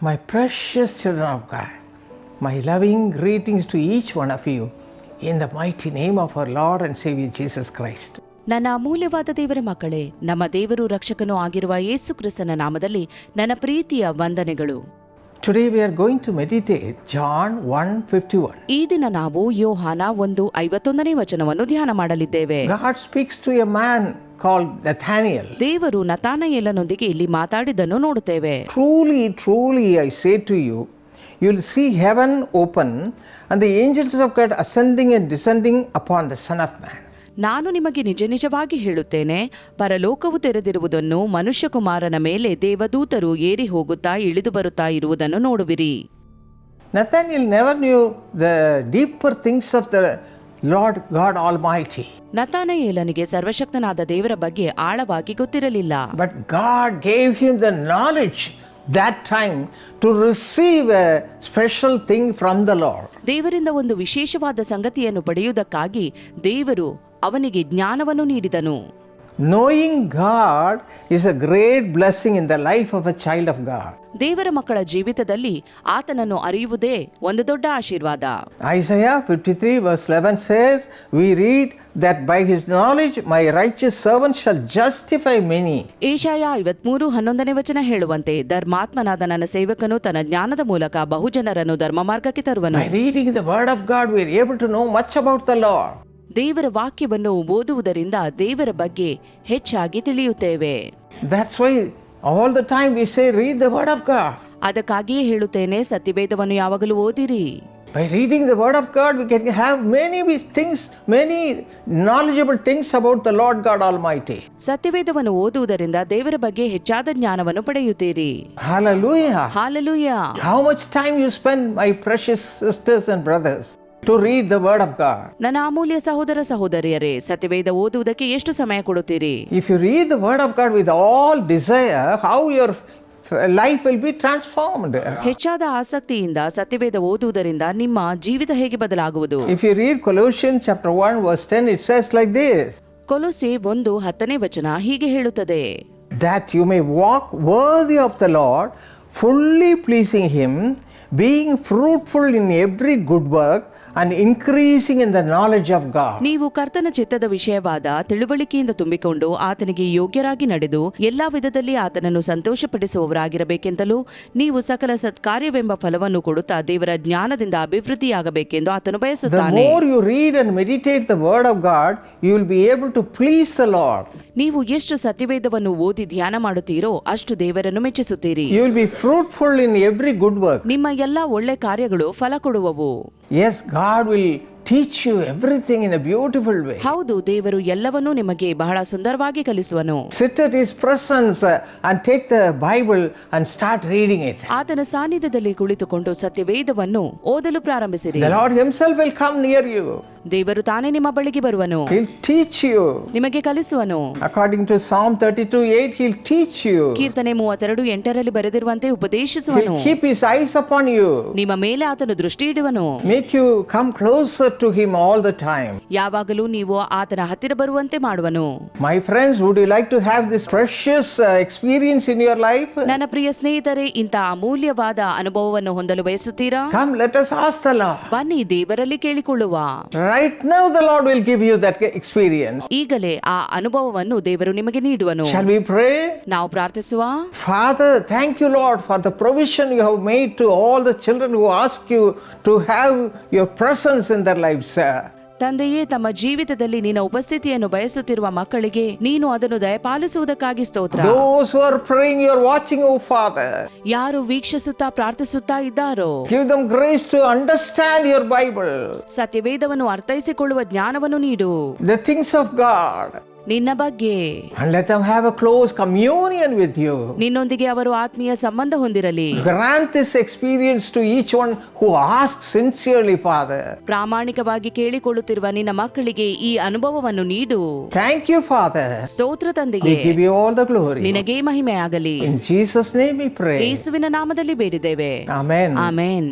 My precious children of God, my loving greetings to each one of you in the mighty name of our Lord and Savior Jesus Christ. ನನ್ನ ಅಮೂಲ್ಯವಾದ ದೇವರ ಮಕ್ಕಳೇ ನಮ್ಮ ದೇವರು ರಕ್ಷಕನೂ ಆಗಿರುವ ಯೇಸು ಕ್ರಿಸ್ತನ ನಾಮದಲ್ಲಿ ನನ್ನ ಪ್ರೀತಿಯ ವಂದನೆಗಳು today we are going to meditate John one fifty one ಈ ದಿನ ನಾವು ಯೋಹಾನ ಒಂದು ಐವತ್ತೊಂದನೇ ವಚನವನ್ನು ಧ್ಯಾನ ಮಾಡಲಿದ್ದೇವೆ. God speaks to a man called ದೇವರು ನಥಾನಯೇಲನೊಂದಿಗೆ ಇಲ್ಲಿ ಮಾತಾಡಿದ್ದನ್ನು ನೋಡುತ್ತೇವೆ. Truly truly I say you you see heaven open and the and descending upon the son of man ನಾನು ನಿಮಗೆ ನಿಜ ನಿಜವಾಗಿ ಹೇಳುತ್ತೇನೆ ಪರಲೋಕವು ತೆರೆದಿರುವುದನ್ನು ಮನುಷ್ಯಕುಮಾರನ ಮೇಲೆ ದೇವದೂತರು ಏರಿ ಹೋಗುತ್ತಾ ಇಳಿದು ಬರುತ್ತಾ ಇರುವುದನ್ನು ನೋಡುವಿರಿ. Never the deeper things of of Lord God all. ನತಾನಯೇಲನಿಗೆ ಸರ್ವಶಕ್ತನಾದ ದೇವರ ಬಗ್ಗೆ ಆಳವಾಗಿ ಗೊತ್ತಿರಲಿಲ್ಲ. But God gave him the knowledge that time to receive a special thing from the Lord ದೇವರಿಂದ ಒಂದು ವಿಶೇಷವಾದ ಸಂಗತಿಯನ್ನು ಪಡೆಯುವುದಕ್ಕಾಗಿ ದೇವರು ಅವನಿಗೆ ಜ್ಞಾನವನ್ನು ನೀಡಿದನು. Knowing God is a great blessing in the life of a child of God ದೇವರ ಮಕ್ಕಳ ಜೀವಿತದಲ್ಲಿ ಆತನನ್ನು ಅರಿಯುವುದೇ ಒಂದು ದೊಡ್ಡ ಆಶೀರ್ವಾದ. Isaiah fifty three verse eleven says we read that by his knowledge my righteous servant shall justify many Eshaya ಐವತ್ಮೂರು ಹನ್ನೊಂದನೇ ವಚನ ಹೇಳುವಂತೆ ಧರ್ಮಾತ್ಮನಾದ ನನ್ನ ಸೇವಕನು ತನ್ನ ಜ್ಞಾನದ ಮೂಲಕ ಬಹುಜನರನ್ನು ಧರ್ಮ ಮಾರ್ಗಕ್ಕೆ ತರುವನು reading the word of God we're able to know much about the Lord ದೇವರ ವಾಕ್ಯವನ್ನು ಓದುವುದರಿಂದ ದೇವರ ಬಗ್ಗೆ ಹೆಚ್ಚಾಗಿ ತಿಳಿಯುತ್ತೇವೆ the time we say, read the word of God. ಅದಕ್ಕಾಗಿಯೇ ಹೇಳುತ್ತೇನೆ ಸತ್ಯವೇದವನ್ನು ಯಾವಾಗಲೂ ಓದಿರಿ By reading the word of God, we can have many things, many knowledgeable things about the Lord God Almighty. ಸತ್ಯವೇದವನ್ನು ಓದುವುದರಿಂದ ದೇವರ ಬಗ್ಗೆ ಹೆಚ್ಚಾದ ಜ್ಞಾನವನ್ನು ಪಡೆಯುತ್ತೀರಿ Hallelujah. Hallelujah How much time you spend, my precious sisters and brothers, to read the word of God ನನ್ನ ಅಮೂಲ್ಯ ಸಹೋದರ ಸಹೋದರಿಯರೇ ಸತ್ಯವೇದ ಓದುವುದಕ್ಕೆ ಎಷ್ಟು ಸಮಯ ಕೊಡುತ್ತೀರಿ? If you read the word of God with all desire how your life will be transformed ಹೆಚ್ಚಾದ ಆಸಕ್ತಿಯಿಂದ ಸತ್ಯವೇದ ಓದುವುದರಿಂದ ನಿಮ್ಮ ಜೀವಿತ ಹೇಗೆ ಬದಲಾಗುವುದು? If you read Colossians chapter one verse ten it says like this Kolosi ಒಂದು ಹತ್ತನೇ ವಚನ ಹೀಗೆ ಹೇಳುತ್ತದೆ. That you may walk worthy of the Lord fully pleasing him being fruitful in every good work and increasing in the knowledge of God. ನೀವು ಕರ್ತನ ಚಿತ್ತದ ವಿಷಯವಾದ ತಿಳುವಳಿಕೆಯಿಂದ ತುಂಬಿಕೊಂಡು ಆತನಿಗೆ ಯೋಗ್ಯರಾಗಿ ನಡೆದು ಎಲ್ಲಾ ವಿಧದಲ್ಲಿ ಆತನನ್ನು ಸಂತೋಷಪಡಿಸುವವರಾಗಿರಬೇಕೆಂತಲೂ ನೀವು ಸಕಲ ಸತ್ಕಾರ್ಯವೆಂಬ ಫಲವನ್ನು ಕೊಡುತ್ತಾ ದೇವರ ಜ್ಞಾನದಿಂದ ಅಭಿವೃದ್ಧಿಯಾಗಬೇಕೆಂದು ಆತನು The ಬಯಸುತ್ತಾನೆ more you read and meditate the word of God, you will be able to please the Lord. ನೀವು ಎಷ್ಟು ಸತ್ಯವೇದವನ್ನು ಓದಿ ಧ್ಯಾನ ಮಾಡುತ್ತೀರೋ ಅಷ್ಟು ದೇವರನ್ನು ಮೆಚ್ಚಿಸುತ್ತೀರಿ You will be fruitful in every good work. ನಿಮ್ಮ ಎಲ್ಲಾ ಒಳ್ಳೆ ಕಾರ್ಯಗಳು ಫಲ ಕೊಡುವವು Yes, God will teach you everything in a beautiful way. ಹೌದು ದೇವರು ಎಲ್ಲವನ್ನೂ ನಿಮಗೆ ಬಹಳ ಸುಂದರವಾಗಿ ಕಲಿಸುವನು Sit at His presence uh, and take the Bible and start reading it. ಆತನ ಸಾನ್ನಿಧ್ಯದಲ್ಲಿ ಕುಳಿತುಕೊಂಡು ಸತ್ಯವೇದವನ್ನು ಓದಲು ಪ್ರಾರಂಭಿಸಿರಿ The Lord Himself will come near you. ದೇವರು ತಾನೇ ನಿಮ್ಮ ಬಳಿಗೆ ಬರುವನು He'll teach you. ನಿಮಗೆ ಕಲಿಸುವನು According to Psalm 32 8, He'll teach you. ಕೀರ್ತನೆ ಮೂವತ್ತೆರಡು ಎಂಟರಲ್ಲಿ ಬರೆದಿರುವಂತೆ ಉಪದೇಶಿಸುವನು He'll keep His eyes upon you, ನಿಮ್ಮ ಮೇಲೆ ಆತನು ದೃಷ್ಟಿ ಇಡುವನು make you come closer to Him all the time. ಯಾವಾಗಲೂ ನೀವು ಆತನ ಹತ್ತಿರ ಬರುವಂತೆ ಮಾಡುವನು My friends, would you like to have this precious uh, experience in your life? ನನ್ನ ಪ್ರಿಯ ಸ್ನೇಹಿತರೆ ಇಂಥ ಅಮೂಲ್ಯವಾದ ಅನುಭವವನ್ನು ಹೊಂದಲು ಬಯಸುತ್ತೀರಾ Come, let us ask the Lord. ಬನ್ನಿ ದೇವರಲ್ಲಿ ಕೇಳಿಕೊಳ್ಳುವ Right now, the Lord will give you that experience. ಈಗಲೇ ಆ ಅನುಭವವನ್ನು ದೇವರು ನಿಮಗೆ ನೀಡುವನು Shall we pray? ನಾವು ಪ್ರಾರ್ಥಿಸುವ Father, thank you, Lord, for the provision you have made to all the children who ask you to have your presence in their lives. ತಂದೆಯೇ ತಮ್ಮ ಜೀವಿತದಲ್ಲಿ ನಿನ್ನ ಉಪಸ್ಥಿತಿಯನ್ನು ಬಯಸುತ್ತಿರುವ ಮಕ್ಕಳಿಗೆ ನೀನು ಅದನ್ನು ದಯಪಾಲಿಸುವುದಕ್ಕಾಗಿ ಸ್ತೋತ್ರ. Those who are praying, you are watching, Father. ಯಾರು ವೀಕ್ಷಿಸುತ್ತಾ ಪ್ರಾರ್ಥಿಸುತ್ತಾ ಇದ್ದಾರೋ? Give them grace to understand your Bible, ಸತ್ಯವೇದವನ್ನು ಅರ್ಥೈಸಿಕೊಳ್ಳುವ ಜ್ಞಾನವನ್ನು ನೀಡು. The things of God, ನಿನ್ನ ಬಗ್ಗೆ and let them have a close communion with you. ನಿನ್ನೊಂದಿಗೆ ಅವರು ಆತ್ಮೀಯ ಸಂಬಂಧ ಹೊಂದಿರಲಿ Grant this experience to each one who asks sincerely, Father. ಪ್ರಾಮಾಣಿಕವಾಗಿ ಕೇಳಿಕೊಳ್ಳುತ್ತಿರುವ ನಿನ್ನ ಮಕ್ಕಳಿಗೆ ಈ ಅನುಭವವನ್ನು ನೀಡು Thank you, Father. ಸ್ತೋತ್ರ We ತಂದೆಗೆ give you all the glory. ನಿನಗೇ ಮಹಿಮೆ ಆಗಲಿ In Jesus' name we pray. ಯೇಸುವಿನ ನಾಮದಲ್ಲಿ ಬೇಡಿದ್ದೇವೆ Amen. ಆಮೇನ್